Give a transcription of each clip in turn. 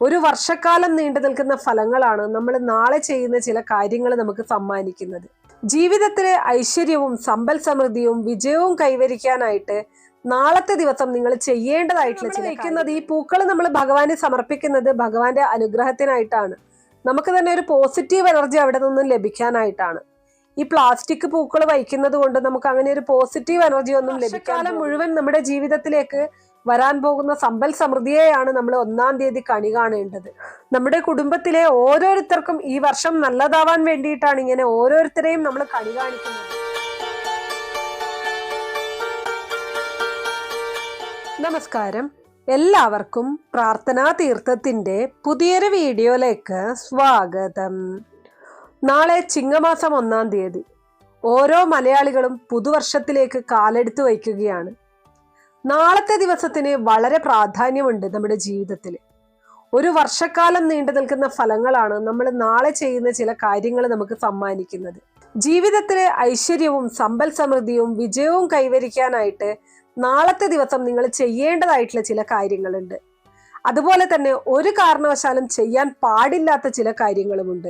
ഒരു വർഷക്കാലം നീണ്ടു നിൽക്കുന്ന ഫലങ്ങളാണ് നമ്മൾ നാളെ ചെയ്യുന്ന ചില കാര്യങ്ങൾ നമുക്ക് സമ്മാനിക്കുന്നത്. ജീവിതത്തിലെ ഐശ്വര്യവും സമ്പൽ സമൃദ്ധിയും വിജയവും കൈവരിക്കാനായിട്ട് നാളത്തെ ദിവസം നിങ്ങൾ ചെയ്യേണ്ടതായിട്ടുള്ള ചില വയ്ക്കുന്നത് ഈ പൂക്കൾ നമ്മൾ ഭഗവാന് സമർപ്പിക്കുന്നത് ഭഗവാന്റെ അനുഗ്രഹത്തിനായിട്ടാണ്. നമുക്ക് തന്നെ ഒരു പോസിറ്റീവ് എനർജി അവിടെ നിന്നും ലഭിക്കാനായിട്ടാണ്. ഈ പ്ലാസ്റ്റിക് പൂക്കൾ വഹിക്കുന്നത് കൊണ്ട് നമുക്ക് അങ്ങനെ ഒരു പോസിറ്റീവ് എനർജി ഒന്നും ലഭിക്കാലം മുഴുവൻ നമ്മുടെ ജീവിതത്തിലേക്ക് വരാൻ പോകുന്ന സമ്പൽ സമൃദ്ധിയെയാണ് നമ്മൾ ഒന്നാം തീയതി കണി കാണേണ്ടത്. നമ്മുടെ കുടുംബത്തിലെ ഓരോരുത്തർക്കും ഈ വർഷം നല്ലതാവാൻ വേണ്ടിയിട്ടാണ് ഇങ്ങനെ ഓരോരുത്തരെയും നമ്മൾ കണി കാണിക്കുന്നത്. നമസ്കാരം. എല്ലാവർക്കും പ്രാർത്ഥനാ തീർത്ഥത്തിന്റെ പുതിയൊരു വീഡിയോയിലേക്ക് സ്വാഗതം. നാളെ ചിങ്ങമാസം ഒന്നാം തീയതി. ഓരോ മലയാളികളും പുതുവർഷത്തിലേക്ക് കാലെടുത്ത് വയ്ക്കുകയാണ്. നാളത്തെ ദിവസത്തിന് വളരെ പ്രാധാന്യമുണ്ട് നമ്മുടെ ജീവിതത്തിൽ. ഒരു വർഷക്കാലം നീണ്ടു നിൽക്കുന്ന ഫലങ്ങളാണ് നമ്മൾ നാളെ ചെയ്യുന്ന ചില കാര്യങ്ങൾ നമുക്ക് സമ്മാനിക്കുന്നത്. ജീവിതത്തിലെ ഐശ്വര്യവും സമ്പൽ സമൃദ്ധിയും വിജയവും കൈവരിക്കാനായിട്ട് നാളത്തെ ദിവസം നിങ്ങൾ ചെയ്യേണ്ടതായിട്ടുള്ള ചില കാര്യങ്ങളുണ്ട്. അതുപോലെ തന്നെ ഒരു കാരണവശാലും ചെയ്യാൻ പാടില്ലാത്ത ചില കാര്യങ്ങളുമുണ്ട്.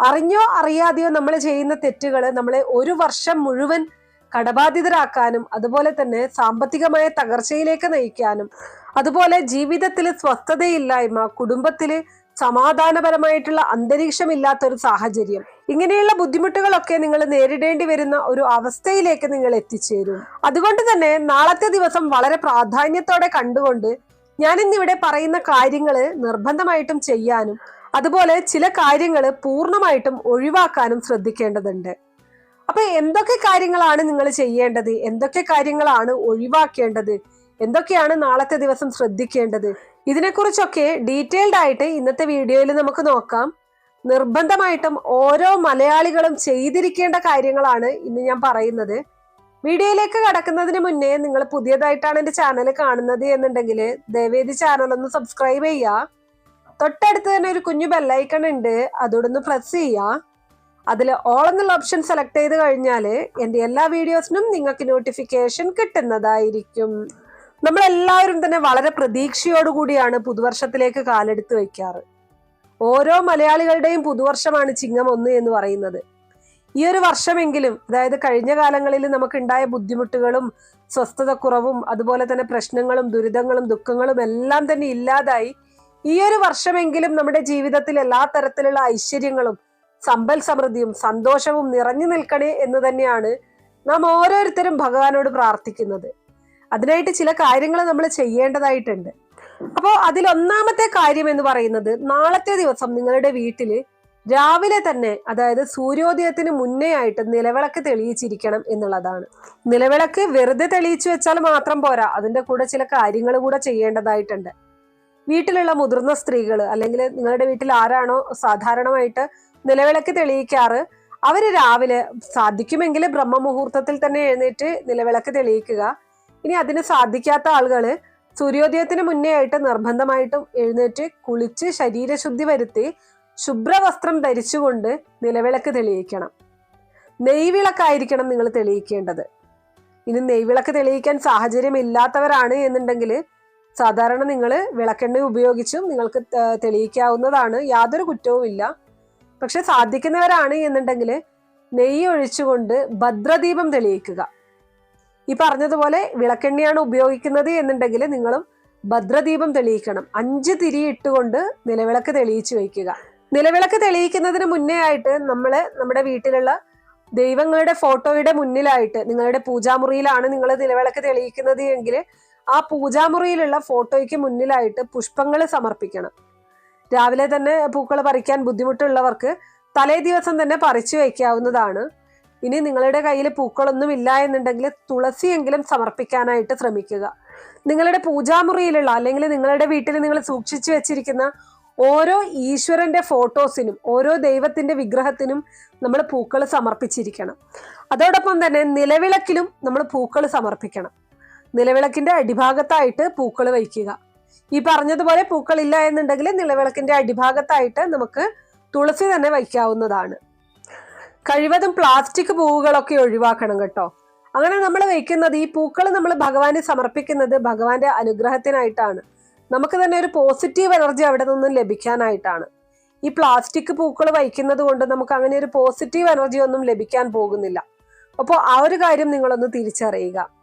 അറിഞ്ഞോ അറിയാതെയോ നമ്മൾ ചെയ്യുന്ന തെറ്റുകൾ നമ്മളെ ഒരു വർഷം മുഴുവൻ കടബാധിതരാക്കാനും അതുപോലെ തന്നെ സാമ്പത്തികമായ തകർച്ചയിലേക്ക് നയിക്കാനും അതുപോലെ ജീവിതത്തിൽ സ്വസ്ഥതയില്ലായ്മ കുടുംബത്തിൽ സമാധാനപരമായിട്ടുള്ള അന്തരീക്ഷമില്ലാത്ത ഒരു സാഹചര്യം. ഇങ്ങനെയുള്ള ബുദ്ധിമുട്ടുകളൊക്കെ നിങ്ങൾ നേരിടേണ്ടി വരുന്ന ഒരു അവസ്ഥയിലേക്ക് നിങ്ങൾ എത്തിച്ചേരും. അതുകൊണ്ട് തന്നെ നാളത്തെ ദിവസം വളരെ പ്രാധാന്യത്തോടെ കണ്ടുകൊണ്ട് ഞാൻ ഇന്നിവിടെ പറയുന്ന കാര്യങ്ങൾ നിർബന്ധമായിട്ടും ചെയ്യാനും അതുപോലെ ചില കാര്യങ്ങൾ പൂർണമായിട്ടും ഒഴിവാക്കാനും ശ്രദ്ധിക്കേണ്ടതുണ്ട്. അപ്പൊ എന്തൊക്കെ കാര്യങ്ങളാണ് നിങ്ങൾ ചെയ്യേണ്ടത്? എന്തൊക്കെ കാര്യങ്ങളാണ് ഒഴിവാക്കേണ്ടത്? എന്തൊക്കെയാണ് നാളത്തെ ദിവസം ശ്രദ്ധിക്കേണ്ടത്? ഇതിനെക്കുറിച്ചൊക്കെ ഡീറ്റെയിൽഡ് ആയിട്ട് ഇന്നത്തെ വീഡിയോയിൽ നമുക്ക് നോക്കാം. നിർബന്ധമായിട്ടും ഓരോ മലയാളികളും ചെയ്തിരിക്കേണ്ട കാര്യങ്ങളാണ് ഇന്ന് ഞാൻ പറയുന്നത്. വീഡിയോയിലേക്ക് കടക്കുന്നതിന് മുന്നേ നിങ്ങൾ പുതിയതായിട്ടാണ് എന്റെ ചാനൽ കാണുന്നത് എന്നുണ്ടെങ്കിൽ ദയവേദി ചാനൽ ഒന്ന് സബ്സ്ക്രൈബ് ചെയ്യുക. തൊട്ടടുത്ത് തന്നെ ഒരു കുഞ്ഞു ബെല്ലൈക്കൺ ഉണ്ട്. അതോടൊന്ന് പ്രസ് ചെയ്യുക. അതിൽ ഓൾ എന്നുള്ള ഓപ്ഷൻ സെലക്ട് ചെയ്ത് കഴിഞ്ഞാൽ എന്റെ എല്ലാ വീഡിയോസിനും നിങ്ങൾക്ക് നോട്ടിഫിക്കേഷൻ കിട്ടുന്നതായിരിക്കും. നമ്മളെല്ലാവരും തന്നെ വളരെ പ്രതീക്ഷയോടുകൂടിയാണ് പുതുവർഷത്തിലേക്ക് കാലെടുത്ത് വയ്ക്കാറ്. ഓരോ മലയാളികളുടെയും പുതുവർഷമാണ് ചിങ്ങം ഒന്ന് എന്ന് പറയുന്നത്. ഈ ഒരു വർഷമെങ്കിലും അതായത് കഴിഞ്ഞ കാലങ്ങളിൽ നമുക്കുണ്ടായ ബുദ്ധിമുട്ടുകളും സ്വസ്ഥതക്കുറവും അതുപോലെ തന്നെ പ്രശ്നങ്ങളും ദുരിതങ്ങളും ദുഃഖങ്ങളും എല്ലാം തന്നെ ഇല്ലാതായി ഈ ഒരു വർഷമെങ്കിലും നമ്മുടെ ജീവിതത്തിൽ എല്ലാ തരത്തിലുള്ള ഐശ്വര്യങ്ങളും സമ്പൽ സമൃദ്ധിയും സന്തോഷവും നിറഞ്ഞു നിൽക്കണേ എന്ന് തന്നെയാണ് നാം ഓരോരുത്തരും ഭഗവാനോട് പ്രാർത്ഥിക്കുന്നത്. അതിനായിട്ട് ചില കാര്യങ്ങൾ നമ്മൾ ചെയ്യേണ്ടതായിട്ടുണ്ട്. അപ്പോൾ അതിൽ ഒന്നാമത്തെ കാര്യം എന്ന് പറയുന്നത് നാളത്തെ ദിവസം നിങ്ങളുടെ വീട്ടിൽ രാവിലെ തന്നെ അതായത് സൂര്യോദയത്തിന് മുന്നേ ആയിട്ട് നിലവിളക്ക് തെളിയിച്ചിരിക്കണം എന്നുള്ളതാണ്. നിലവിളക്ക് വെറുതെ തെളിയിച്ചു വെച്ചാൽ മാത്രം പോരാ അതിന്റെ കൂടെ ചില കാര്യങ്ങൾ കൂടെ ചെയ്യേണ്ടതായിട്ടുണ്ട്. വീട്ടിലുള്ള മുതിർന്ന സ്ത്രീകൾ അല്ലെങ്കിൽ നിങ്ങളുടെ വീട്ടിൽ ആരാണോ സാധാരണമായിട്ട് നിലവിളക്ക് തെളിയിക്കാറ് അവർ രാവിലെ സാധിക്കുമെങ്കിൽ ബ്രഹ്മമുഹൂർത്തത്തിൽ തന്നെ എഴുന്നേറ്റ് നിലവിളക്ക് തെളിയിക്കുക. ഇനി അതിന് സാധിക്കാത്ത ആളുകൾ സൂര്യോദയത്തിന് മുന്നേ ആയിട്ട് നിർബന്ധമായിട്ടും എഴുന്നേറ്റ് കുളിച്ച് ശരീരശുദ്ധി വരുത്തി ശുഭ്രവസ്ത്രം ധരിച്ചുകൊണ്ട് നിലവിളക്ക് തെളിയിക്കണം. നെയ്വിളക്കായിരിക്കണം നിങ്ങൾ തെളിയിക്കേണ്ടത്. ഇനി നെയ്വിളക്ക് തെളിയിക്കാൻ സാഹചര്യം ഇല്ലാത്തവരാണ് എന്നുണ്ടെങ്കിൽ സാധാരണ നിങ്ങൾ വിളക്കെണ്ണ ഉപയോഗിച്ചും നിങ്ങൾക്ക് തെളിയിക്കാവുന്നതാണ്. യാതൊരു കുറ്റവുമില്ല. പക്ഷെ സാധിക്കുന്നവരാണ് എന്നുണ്ടെങ്കിൽ നെയ്യ് ഒഴിച്ചുകൊണ്ട് ഭദ്രദീപം തെളിയിക്കുക. ഈ പറഞ്ഞതുപോലെ വിളക്കെണ്ണയാണ് ഉപയോഗിക്കുന്നത് എന്നുണ്ടെങ്കിൽ നിങ്ങളും ഭദ്രദീപം തെളിയിക്കണം. അഞ്ച് തിരി ഇട്ടുകൊണ്ട് നിലവിളക്ക് തെളിയിച്ചു വയ്ക്കുക. നിലവിളക്ക് തെളിയിക്കുന്നതിന് മുന്നേ ആയിട്ട് നമ്മൾ നമ്മുടെ വീട്ടിലുള്ള ദൈവങ്ങളുടെ ഫോട്ടോയുടെ മുന്നിലായിട്ട് നിങ്ങളുടെ പൂജാമുറിയിലാണ് നിങ്ങൾ നിലവിളക്ക് തെളിയിക്കുന്നത് എങ്കിൽ ആ പൂജാമുറിയിലുള്ള ഫോട്ടോയ്ക്ക് മുന്നിലായിട്ട് പുഷ്പങ്ങൾ സമർപ്പിക്കണം. രാവിലെ തന്നെ പൂക്കൾ പറിക്കാൻ ബുദ്ധിമുട്ടുള്ളവർക്ക് തലേ ദിവസം തന്നെ പറിച്ചു വയ്ക്കാവുന്നതാണ്. ഇനി നിങ്ങളുടെ കയ്യിൽ പൂക്കളൊന്നും ഇല്ല എന്നുണ്ടെങ്കിൽ തുളസിയെങ്കിലും സമർപ്പിക്കാനായിട്ട് ശ്രമിക്കുക. നിങ്ങളുടെ പൂജാമുറിയിലുള്ള അല്ലെങ്കിൽ നിങ്ങളുടെ വീട്ടിൽ നിങ്ങൾ സൂക്ഷിച്ചു വെച്ചിരിക്കുന്ന ഓരോ ഈശ്വരന്റെ ഫോട്ടോസിനും ഓരോ ദൈവത്തിന്റെ വിഗ്രഹത്തിനും നമ്മൾ പൂക്കൾ സമർപ്പിച്ചിരിക്കണം. അതോടൊപ്പം തന്നെ നിലവിളക്കിലും നമ്മൾ പൂക്കൾ സമർപ്പിക്കണം. നിലവിളക്കിന്റെ അടിഭാഗത്തായിട്ട് പൂക്കൾ വയ്ക്കുക. ഈ പറഞ്ഞതുപോലെ പൂക്കളില്ല എന്നുണ്ടെങ്കിൽ നിലവിളക്കിന്റെ അടിഭാഗത്തായിട്ട് നമുക്ക് തുളസി തന്നെ വയ്ക്കാവുന്നതാണ്. കഴിവതും പ്ലാസ്റ്റിക് പൂവുകളൊക്കെ ഒഴിവാക്കണം കേട്ടോ. അങ്ങനെ നമ്മൾ വയ്ക്കുന്നത് ഈ പൂക്കൾ നമ്മൾ ഭഗവാന് സമർപ്പിക്കുന്നത് ഭഗവാന്റെ അനുഗ്രഹത്തിനായിട്ടാണ്. നമുക്ക് തന്നെ ഒരു പോസിറ്റീവ് എനർജി അവിടെ നിന്നും ലഭിക്കാനായിട്ടാണ്. ഈ പ്ലാസ്റ്റിക് പൂക്കൾ വയ്ക്കുന്നത് കൊണ്ട് നമുക്ക് അങ്ങനെ ഒരു പോസിറ്റീവ് എനർജി ഒന്നും ലഭിക്കാൻ പോകുന്നില്ല. അപ്പോൾ ആ ഒരു കാര്യം നിങ്ങളൊന്ന് തിരിച്ചറിയുക.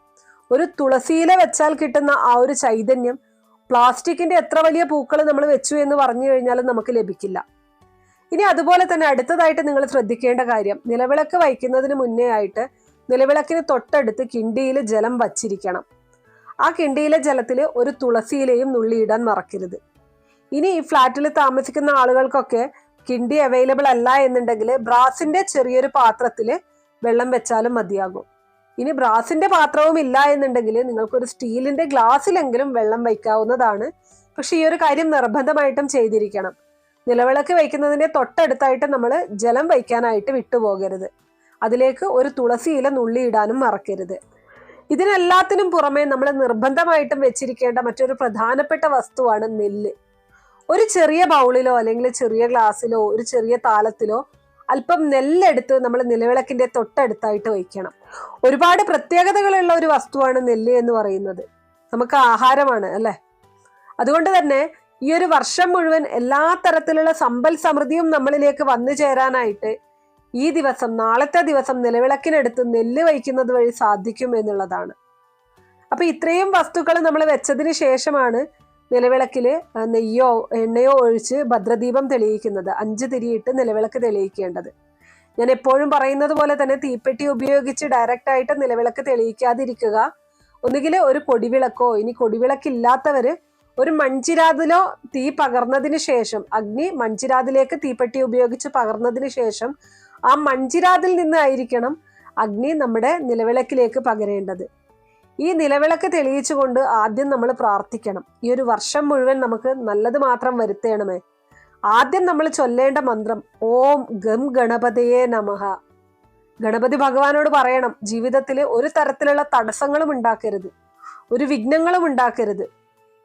ഒരു തുളസിയില വെച്ചാൽ കിട്ടുന്ന ആ ഒരു ചൈതന്യം പ്ലാസ്റ്റിക്കിന്റെ എത്ര വലിയ പൂക്കൾ നമ്മൾ വെച്ചു എന്ന് പറഞ്ഞു കഴിഞ്ഞാലും നമുക്ക് ലഭിക്കില്ല. ഇനി അതുപോലെ തന്നെ അടുത്തതായിട്ട് നിങ്ങൾ ശ്രദ്ധിക്കേണ്ട കാര്യം നിലവിളക്ക് വയ്ക്കുന്നതിന് മുന്നേ ആയിട്ട് നിലവിളക്കിന് തൊട്ടടുത്ത് കിണ്ടിയിൽ ജലം വച്ചിരിക്കണം. ആ കിണ്ടിയിലെ ജലത്തിൽ ഒരു തുളസിയിലയും നുള്ളിയിടാൻ മറക്കരുത്. ഇനി ഈ ഫ്ലാറ്റിൽ താമസിക്കുന്ന ആളുകൾക്കൊക്കെ കിണ്ടി അവൈലബിൾ അല്ല എന്നുണ്ടെങ്കിൽ ബ്രാസിന്റെ ചെറിയൊരു പാത്രത്തിൽ വെള്ളം വെച്ചാലും മതിയാകും. ഇനി ബ്രാസിന്റെ പാത്രവും ഇല്ല എന്നുണ്ടെങ്കിൽ നിങ്ങൾക്കൊരു സ്റ്റീലിന്റെ ഗ്ലാസ്സിലെങ്കിലും വെള്ളം വയ്ക്കാവുന്നതാണ്. പക്ഷെ ഈ ഒരു കാര്യം നിർബന്ധമായിട്ടും ചെയ്തിരിക്കണം. നിലവിളക്ക് വയ്ക്കുന്നതിന്റെ തൊട്ടടുത്തായിട്ട് നമ്മൾ ജലം വയ്ക്കാനായിട്ട് വിട്ടുപോകരുത്. അതിലേക്ക് ഒരു തുളസി ഇല നുള്ളിയിടാനും മറക്കരുത്. ഇതിനെല്ലാത്തിനും പുറമെ നമ്മൾ നിർബന്ധമായിട്ടും വെച്ചിരിക്കേണ്ട മറ്റൊരു പ്രധാനപ്പെട്ട വസ്തുവാണ് നെല്ല്. ഒരു ചെറിയ ബൗളിലോ അല്ലെങ്കിൽ ചെറിയ ഗ്ലാസ്സിലോ ഒരു ചെറിയ താലത്തിലോ അല്പം നെല്ലെടുത്ത് നമ്മൾ നിലവിളക്കിന്റെ തൊട്ടടുത്തായിട്ട് വയ്ക്കണം. ഒരുപാട് പ്രത്യേകതകളുള്ള ഒരു വസ്തുവാണ് നെല്ല് എന്ന് പറയുന്നത്. നമുക്ക് ആഹാരമാണ് അല്ലേ? അതുകൊണ്ട് തന്നെ ഈ ഒരു വർഷം മുഴുവൻ എല്ലാ തരത്തിലുള്ള സമ്പൽ സമൃദ്ധിയും നമ്മളിലേക്ക് വന്നു ചേരാനായിട്ട് ഈ ദിവസം നാളത്തെ ദിവസം നിലവിളക്കിനടുത്ത് നെല്ല് വയ്ക്കുന്നത് വഴി സാധിക്കും എന്നുള്ളതാണ്. അപ്പൊ ഇത്രയും വസ്തുക്കൾ നമ്മൾ വെച്ചതിന് ശേഷമാണ് നിലവിളക്കിൽ നെയ്യോ എണ്ണയോ ഒഴിച്ച് ഭദ്രദീപം തെളിയിക്കുന്നത്. അഞ്ച് തിരിയിട്ട് നിലവിളക്ക് തെളിയിക്കേണ്ടത്. ഞാൻ എപ്പോഴും പറയുന്നത് പോലെ തന്നെ തീപ്പെട്ടി ഉപയോഗിച്ച് ഡയറക്റ്റ് ആയിട്ട് നിലവിളക്ക് തെളിയിക്കാതിരിക്കുക. ഒന്നുകിൽ ഒരു കൊടിവിളക്കോ ഇനി കൊടിവിളക്കില്ലാത്തവർ ഒരു മൺചിരാതിലോ തീ പകർന്നതിന് ശേഷം അഗ്നി മൺചിരാതിലേക്ക് തീപ്പെട്ടി ഉപയോഗിച്ച് പകർന്നതിന് ശേഷം ആ മൺചിരാതിൽ നിന്നായിരിക്കണം അഗ്നി നമ്മുടെ നിലവിളക്കിലേക്ക് പകരേണ്ടത്. ഈ നിലവിളക്ക് തെളിയിച്ചുകൊണ്ട് ആദ്യം നമ്മൾ പ്രാർത്ഥിക്കണം. ഈ ഒരു വർഷം മുഴുവൻ നമുക്ക് നല്ലത് മാത്രം വരുത്തേണമേ. ആദ്യം നമ്മൾ ചൊല്ലേണ്ട മന്ത്രം ഓം ഗം ഗണപതയെ നമഹ. ഗണപതി ഭഗവാനോട് പറയണം ജീവിതത്തിൽ ഒരു തരത്തിലുള്ള തടസ്സങ്ങളും ഉണ്ടാക്കരുത്. ഒരു വിഘ്നങ്ങളും ഉണ്ടാക്കരുത്.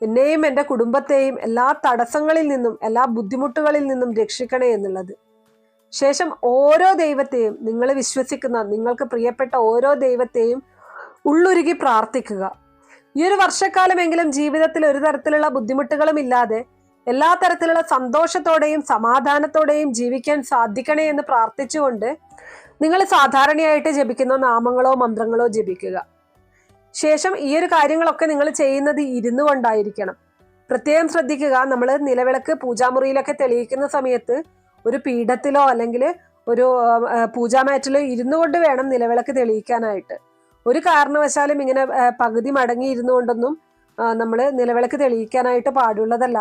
എന്നെയും എന്റെ കുടുംബത്തെയും എല്ലാ തടസ്സങ്ങളിൽ നിന്നും എല്ലാ ബുദ്ധിമുട്ടുകളിൽ നിന്നും രക്ഷിക്കണേ എന്നുള്ളത്. ശേഷം ഓരോ ദൈവത്തെയും നിങ്ങൾ വിശ്വസിക്കുന്ന നിങ്ങൾക്ക് പ്രിയപ്പെട്ട ഓരോ ദൈവത്തെയും ഉള്ളുരുകി പ്രാർത്ഥിക്കുക. ഈ ഒരു വർഷക്കാലമെങ്കിലും ജീവിതത്തിൽ ഒരു തരത്തിലുള്ള ബുദ്ധിമുട്ടുകളും ഇല്ലാതെ എല്ലാ തരത്തിലുള്ള സന്തോഷത്തോടെയും സമാധാനത്തോടെയും ജീവിക്കാൻ സാധിക്കണേ എന്ന് പ്രാർത്ഥിച്ചുകൊണ്ട് നിങ്ങൾ സാധാരണയായിട്ട് ജപിക്കുന്ന നാമങ്ങളോ മന്ത്രങ്ങളോ ജപിക്കുക. ശേഷം ഈ ഒരു കാര്യങ്ങളൊക്കെ നിങ്ങൾ ചെയ്യുന്നത് ഇരുന്നു കൊണ്ടായിരിക്കണം. പ്രത്യേകം ശ്രദ്ധിക്കുക നമ്മൾ നിലവിളക്ക് പൂജാമുറിയിലൊക്കെ തെളിയിക്കുന്ന സമയത്ത് ഒരു പീഠത്തിലോ അല്ലെങ്കിൽ ഒരു പൂജാമാറ്റിലോ ഇരുന്നു കൊണ്ട് വേണം നിലവിളക്ക് തെളിയിക്കാനായിട്ട്. ഒരു കാരണവശാലും ഇങ്ങനെ പകുതി മടങ്ങി കൊണ്ടൊന്നും നമ്മൾ നിലവിളക്ക് തെളിയിക്കാനായിട്ട് പാടുള്ളതല്ല.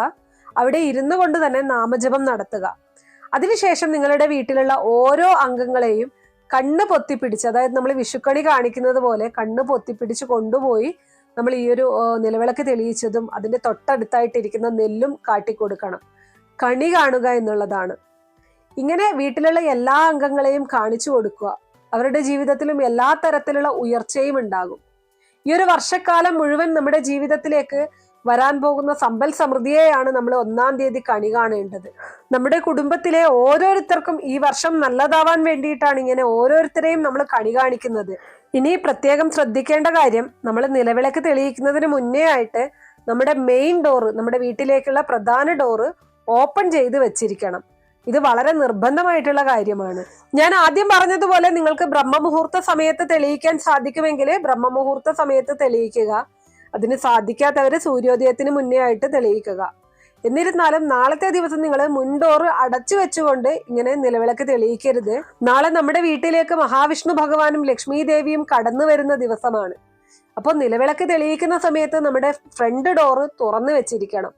അവിടെ ഇരുന്നു കൊണ്ട് തന്നെ നാമജപം നടത്തുക. അതിനുശേഷം നിങ്ങളുടെ വീട്ടിലുള്ള ഓരോ അംഗങ്ങളെയും കണ്ണ് പൊത്തിപ്പിടിച്ച് അതായത് നമ്മൾ വിഷുക്കണി കാണിക്കുന്നത് പോലെ കണ്ണ് പൊത്തിപ്പിടിച്ച് കൊണ്ടുപോയി നമ്മൾ ഈ ഒരു നിലവിളക്ക് തെളിയിച്ചതും അതിന്റെ തൊട്ടടുത്തായിട്ടിരിക്കുന്ന നെല്ലും കാട്ടിക്കൊടുക്കണം. കണി കാണുക എന്നുള്ളതാണ്. ഇങ്ങനെ വീട്ടിലുള്ള എല്ലാ അംഗങ്ങളെയും കാണിച്ചു കൊടുക്കുക. അവരുടെ ജീവിതത്തിലും എല്ലാ തരത്തിലുള്ള ഉയർച്ചയും ഉണ്ടാകും. ഈ ഒരു വർഷക്കാലം മുഴുവൻ നമ്മുടെ ജീവിതത്തിലേക്ക് വരാൻ പോകുന്ന സമ്പൽ സമൃദ്ധിയെയാണ് നമ്മൾ ഒന്നാം തീയതി കണി കാണേണ്ടത്. നമ്മുടെ കുടുംബത്തിലെ ഓരോരുത്തർക്കും ഈ വർഷം നല്ലതാവാൻ വേണ്ടിയിട്ടാണ് ഇങ്ങനെ ഓരോരുത്തരെയും നമ്മൾ കണി കാണിക്കുന്നത്. ഇനി പ്രത്യേകം ശ്രദ്ധിക്കേണ്ട കാര്യം നമ്മൾ നിലവിളക്ക് തെളിയിക്കുന്നതിന് മുന്നേ ആയിട്ട് നമ്മുടെ മെയിൻ ഡോറ് നമ്മുടെ വീട്ടിലേക്കുള്ള പ്രധാന ഡോറ് ഓപ്പൺ ചെയ്ത് വെച്ചിരിക്കണം. ഇത് വളരെ നിർബന്ധമായിട്ടുള്ള കാര്യമാണ്. ഞാൻ ആദ്യം പറഞ്ഞതുപോലെ നിങ്ങൾക്ക് ബ്രഹ്മമുഹൂർത്ത സമയത്ത് തെളിയിക്കാൻ സാധിക്കുമെങ്കിൽ ബ്രഹ്മമുഹൂർത്ത സമയത്ത് തെളിയിക്കുക. അതിന് സാധിക്കാത്തവര് സൂര്യോദയത്തിന് മുന്നേ ആയിട്ട് തെളിയിക്കുക. എന്നിരുന്നാലും നാളത്തെ ദിവസം നിങ്ങൾ മുൻഡോറ് അടച്ചു വെച്ചുകൊണ്ട് ഇങ്ങനെ നിലവിളക്ക് തെളിയിക്കരുത്. നാളെ നമ്മുടെ വീട്ടിലേക്ക് മഹാവിഷ്ണു ഭഗവാനും ലക്ഷ്മി ദേവിയും കടന്നു വരുന്ന ദിവസമാണ്. അപ്പോൾ നിലവിളക്ക് തെളിയിക്കുന്ന സമയത്ത് നമ്മുടെ ഫ്രണ്ട് ഡോറ് തുറന്നു വെച്ചിരിക്കണം.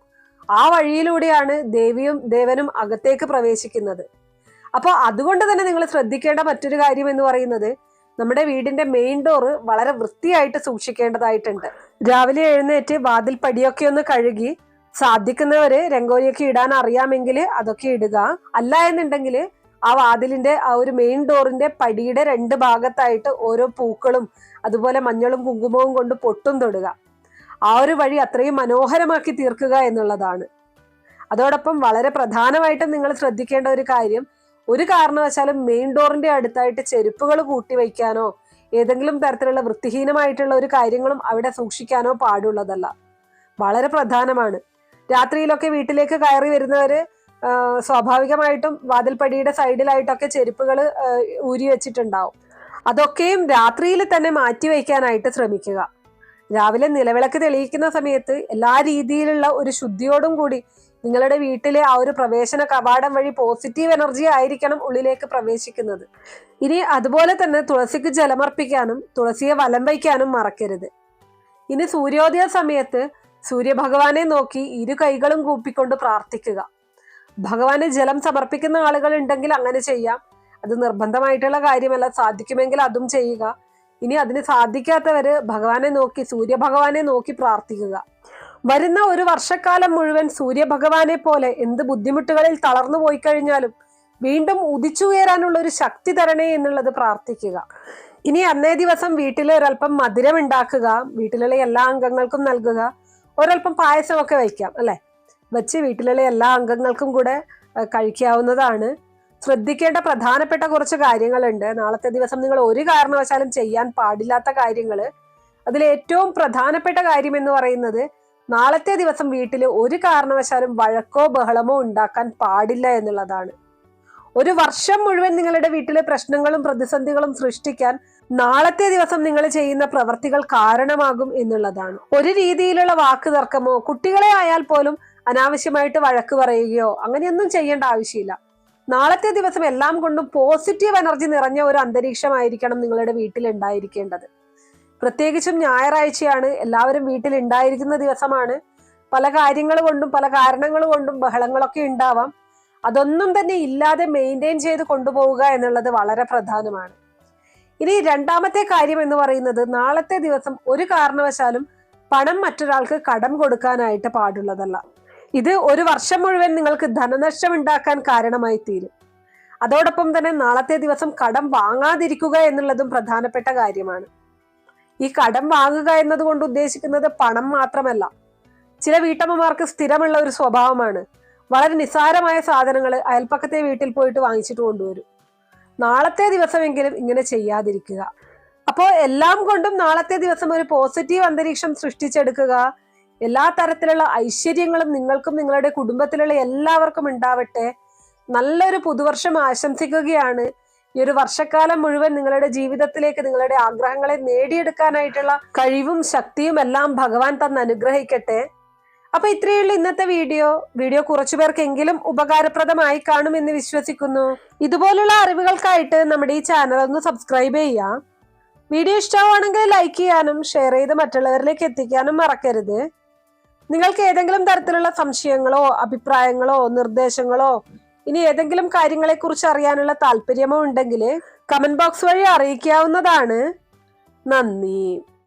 ആ വഴിയിലൂടെയാണ് ദേവിയും ദേവനും അകത്തേക്ക് പ്രവേശിക്കുന്നത്. അപ്പോൾ അതുകൊണ്ട് തന്നെ നിങ്ങൾ ശ്രദ്ധിക്കേണ്ട മറ്റൊരു കാര്യം എന്ന് പറയുന്നത് നമ്മുടെ വീടിന്റെ മെയിൻ ഡോറ് വളരെ വൃത്തിയായിട്ട് സൂക്ഷിക്കേണ്ടതായിട്ടുണ്ട്. രാവിലെ എഴുന്നേറ്റ് വാതിൽ പടിയൊക്കെ ഒന്ന് കഴുകി സാധിക്കുന്നവര് രംഗോലിയൊക്കെ ഇടാൻ അറിയാമെങ്കിൽ അതൊക്കെ ഇടുക. അല്ല എന്നുണ്ടെങ്കിൽ ആ വാതിലിന്റെ ആ ഒരു മെയിൻ ഡോറിന്റെ പടിയുടെ രണ്ട് ഭാഗത്തായിട്ട് ഓരോ പൂക്കളും അതുപോലെ മഞ്ഞളും കുങ്കുമവും കൊണ്ട് പൊട്ടും തൊടുക. ആ ഒരു വഴി അത്രയും മനോഹരമാക്കി തീർക്കുക എന്നുള്ളതാണ്. അതോടൊപ്പം വളരെ പ്രധാനമായിട്ടും നിങ്ങൾ ശ്രദ്ധിക്കേണ്ട ഒരു കാര്യം ഒരു കാരണവശാലും മെയിൻ ഡോറിന്റെ അടുത്തായിട്ട് ചെരുപ്പുകൾ കൂട്ടി വയ്ക്കാനോ ഏതെങ്കിലും തരത്തിലുള്ള വൃത്തിഹീനമായിട്ടുള്ള ഒരു കാര്യങ്ങളും അവിടെ സൂക്ഷിക്കാനോ പാടുള്ളതല്ല. വളരെ പ്രധാനമാണ്. രാത്രിയിലൊക്കെ വീട്ടിലേക്ക് കയറി വരുന്നവര് സ്വാഭാവികമായിട്ടും വാതിൽപ്പടിയുടെ സൈഡിലായിട്ടൊക്കെ ചെരുപ്പുകൾ ഊരി വെച്ചിട്ടുണ്ടാവും. അതൊക്കെയും രാത്രിയിൽ തന്നെ മാറ്റി വയ്ക്കാനായിട്ട് ശ്രമിക്കുക. രാവിലെ നിലവിളക്ക് തെളിയിക്കുന്ന സമയത്ത് എല്ലാ രീതിയിലുള്ള ഒരു ശുദ്ധിയോടും കൂടി നിങ്ങളുടെ വീട്ടിലെ ആ ഒരു പ്രവേശന കവാടം വഴി പോസിറ്റീവ് എനർജി ആയിരിക്കണം ഉള്ളിലേക്ക് പ്രവേശിക്കുന്നത്. ഇനി അതുപോലെ തന്നെ തുളസിക്ക് ജലമർപ്പിക്കാനും തുളസിയെ വലം വയ്ക്കാനും മറക്കരുത്. ഇനി സൂര്യോദയ സമയത്ത് സൂര്യഭഗവാനെ നോക്കി ഇരു കൈകളും കൂപ്പിക്കൊണ്ട് പ്രാർത്ഥിക്കുക. ഭഗവാന് ജലം സമർപ്പിക്കുന്ന ആളുകൾ ഉണ്ടെങ്കിൽ അങ്ങനെ ചെയ്യാം. അത് നിർബന്ധമായിട്ടുള്ള കാര്യമല്ല. സാധിക്കുമെങ്കിൽ അതും ചെയ്യുക. ഇനി അതിന് സാധിക്കാത്തവര് ഭഗവാനെ നോക്കി സൂര്യഭഗവാനെ നോക്കി പ്രാർത്ഥിക്കുക. വരുന്ന ഒരു വർഷക്കാലം മുഴുവൻ സൂര്യഭഗവാനെ പോലെ എന്ത് ബുദ്ധിമുട്ടുകളിൽ തളർന്നു പോയി കഴിഞ്ഞാലും വീണ്ടും ഉദിച്ചുയരാനുള്ള ഒരു ശക്തി തരണേ എന്നുള്ളത് പ്രാർത്ഥിക്കുക. ഇനി അന്നേ ദിവസം വീട്ടിൽ ഒരല്പം മധുരം ഉണ്ടാക്കുക വീട്ടിലുള്ള എല്ലാ അംഗങ്ങൾക്കും നൽകുക ഒരല്പം പായസമൊക്കെ വയ്ക്കാം അല്ലെ? വെച്ച് വീട്ടിലുള്ള എല്ലാ അംഗങ്ങൾക്കും കൂടെ കഴിക്കാവുന്നതാണ്. ശ്രദ്ധിക്കേണ്ട പ്രധാനപ്പെട്ട കുറച്ച് കാര്യങ്ങളുണ്ട്. നാളത്തെ ദിവസം നിങ്ങൾ ഒരു കാരണവശാലും ചെയ്യാൻ പാടില്ലാത്ത കാര്യങ്ങൾ അതിൽ ഏറ്റവും പ്രധാനപ്പെട്ട കാര്യം എന്ന് പറയുന്നത് നാളത്തെ ദിവസം വീട്ടിൽ ഒരു കാരണവശാലും വഴക്കോ ബഹളമോ ഉണ്ടാക്കാൻ പാടില്ല എന്നുള്ളതാണ്. ഒരു വർഷം മുഴുവൻ നിങ്ങളുടെ വീട്ടിലെ പ്രശ്നങ്ങളും പ്രതിസന്ധികളും സൃഷ്ടിക്കാൻ നാളത്തെ ദിവസം നിങ്ങൾ ചെയ്യുന്ന പ്രവർത്തികൾ കാരണമാകും എന്നുള്ളതാണ്. ഒരു രീതിയിലുള്ള വാക്ക് തർക്കമോ കുട്ടികളെ ആയാൽ പോലും അനാവശ്യമായിട്ട് വഴക്ക് പറയുകയോ അങ്ങനെയൊന്നും ചെയ്യേണ്ട ആവശ്യമില്ല. നാളത്തെ ദിവസം എല്ലാം കൊണ്ടും പോസിറ്റീവ് എനർജി നിറഞ്ഞ ഒരു അന്തരീക്ഷമായിരിക്കണം നിങ്ങളുടെ വീട്ടിൽ ഉണ്ടായിരിക്കേണ്ടത്. പ്രത്യേകിച്ചും ഞായറാഴ്ചയാണ് എല്ലാവരും വീട്ടിൽ ഉണ്ടായിരിക്കുന്ന ദിവസമാണ്. പല കാര്യങ്ങൾ കൊണ്ടും പല കാരണങ്ങൾ കൊണ്ടും ബഹളങ്ങളൊക്കെ ഉണ്ടാവാം. അതൊന്നും തന്നെ ഇല്ലാതെ മെയിന്റെയിൻ ചെയ്ത് കൊണ്ടുപോവുക എന്നുള്ളത് വളരെ പ്രധാനമാണ്. ഇനി രണ്ടാമത്തെ കാര്യം എന്ന് പറയുന്നത് നാളത്തെ ദിവസം ഒരു കാരണവശാലും പണം മറ്റൊരാൾക്ക് കടം കൊടുക്കാനായിട്ട് പാടുള്ളതല്ല. ഇത് ഒരു വർഷം മുഴുവൻ നിങ്ങൾക്ക് ധനനഷ്ടം ഉണ്ടാക്കാൻ കാരണമായി തീരും. അതോടൊപ്പം തന്നെ നാളത്തെ ദിവസം കടം വാങ്ങാതിരിക്കുക എന്നുള്ളതും പ്രധാനപ്പെട്ട കാര്യമാണ്. ഈ കടം വാങ്ങുക എന്നതുകൊണ്ട് ഉദ്ദേശിക്കുന്നത് പണം മാത്രമല്ല. ചില വീട്ടമ്മമാർക്ക് സ്ഥിരമുള്ള ഒരു സ്വഭാവമാണ്. വളരെ നിസ്സാരമായ സാധനങ്ങൾ അയൽപ്പക്കത്തെ വീട്ടിൽ പോയിട്ട് വാങ്ങിച്ചിട്ട് കൊണ്ടുവരും. നാളത്തെ ദിവസമെങ്കിലും ഇങ്ങനെ ചെയ്യാതിരിക്കുക. അപ്പോൾ എല്ലാം കൊണ്ടും നാളത്തെ ദിവസം ഒരു പോസിറ്റീവ് അന്തരീക്ഷം സൃഷ്ടിച്ചെടുക്കുക എല്ലാ തരത്തിലുള്ള ഐശ്വര്യങ്ങളും നിങ്ങൾക്കും നിങ്ങളുടെ കുടുംബത്തിലുള്ള എല്ലാവർക്കും ഉണ്ടാവട്ടെ. നല്ലൊരു പുതുവർഷം ആശംസിക്കുകയാണ്. ഈ ഒരു വർഷക്കാലം മുഴുവൻ നിങ്ങളുടെ ജീവിതത്തിലേക്ക് നിങ്ങളുടെ ആഗ്രഹങ്ങളെ നേടിയെടുക്കാനായിട്ടുള്ള കഴിവും ശക്തിയും എല്ലാം ഭഗവാൻ തന്ന് അനുഗ്രഹിക്കട്ടെ. അപ്പൊ ഇത്രയുള്ള ഇന്നത്തെ വീഡിയോ. വീഡിയോ കുറച്ചു പേർക്കെങ്കിലും ഉപകാരപ്രദമായി കാണുമെന്ന് വിശ്വസിക്കുന്നു. ഇതുപോലുള്ള അറിവുകൾക്കായിട്ട് നമ്മുടെ ഈ ചാനൽ ഒന്ന് സബ്സ്ക്രൈബ് ചെയ്യാം വീഡിയോ ഇഷ്ടമാണെങ്കിൽ ലൈക്ക് ചെയ്യാനും ഷെയർ ചെയ്ത് മറ്റുള്ളവരിലേക്ക് എത്തിക്കാനും മറക്കരുത്. നിങ്ങൾക്ക് ഏതെങ്കിലും തരത്തിലുള്ള സംശയങ്ങളോ അഭിപ്രായങ്ങളോ നിർദ്ദേശങ്ങളോ ഇനി ഏതെങ്കിലും കാര്യങ്ങളെ കുറിച്ച് അറിയാനുള്ള താല്പര്യമോ ഉണ്ടെങ്കിൽ കമന്റ് ബോക്സ് വഴി അറിയിക്കാവുന്നതാണ്. നന്ദി.